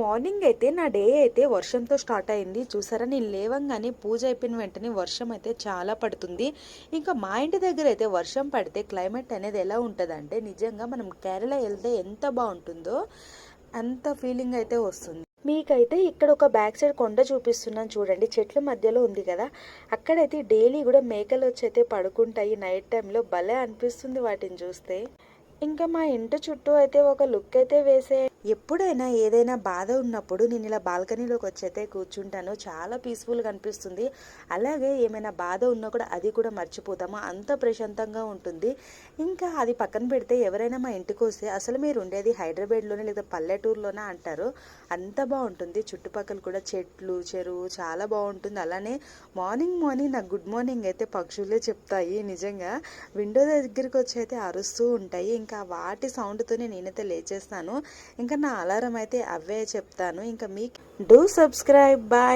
Morning అయితే నా day అయితే వర్షంతో స్టార్ట్ అయింది. చూసారా నేను లేవంగానే పూజ అయిపోయిన వెంటనే వర్షం అయితే చాలా పడుతుంది. ఇంకా మా ఇంటి దగ్గర అయితే వర్షం పడితే క్లైమేట్ అనేది ఎలా ఉంటుందంటే నిజంగా మనం కేరళ వెళ్తే ఎంత బాగుంటుందో అంత ఫీలింగ్ అయితే వస్తుంది. మీకైతే ఇక్కడ ఒక బ్యాక్ సైడ్ కొండ చూపిస్తున్నాను చూడండి. చెట్ల మధ్యలో ఉంది కదా. అక్కడైతే డైలీ కూడా మేకలు వచ్చి అయితే పడుకుంటాయి. నైట్ టైంలో భలే అనిపిస్తుంది వాటిని చూస్తే. ఇంకా మా ఇంటి చుట్టూ అయితే ఒక లుక్ అయితే వేసే ఎప్పుడైనా ఏదైనా బాధ ఉన్నప్పుడు నేను ఇలా బాల్కనీలోకి వచ్చి అయితే కూర్చుంటాను. చాలా పీస్ఫుల్గా అనిపిస్తుంది. అలాగే ఏమైనా బాధ ఉన్నా కూడా అది కూడా మర్చిపోతాము. అంత ప్రశాంతంగా ఉంటుంది. ఇంకా అది పక్కన పెడితే ఎవరైనా మా ఇంటికి వస్తే అసలు మీరు ఉండేది హైదరాబాద్లోనే లేదా పల్లెటూరులోనే అంటారు. అంత బాగుంటుంది. చుట్టుపక్కల కూడా చెట్లు చెరువు చాలా బాగుంటుంది. అలానే మార్నింగ్ మార్నింగ్ నాకు గుడ్ మార్నింగ్ అయితే పక్షులే చెప్తాయి నిజంగా. విండో దగ్గరికి వచ్చి అయితే అరుస్తూ ఉంటాయి. ఇంకా వాటి సౌండ్తోనే నేనైతే లేచేస్తాను. ఇంకా నా అలారం అయితే అవే చెప్తాను. ఇంకా మీకు డూ సబ్స్క్రైబ్ బాయ్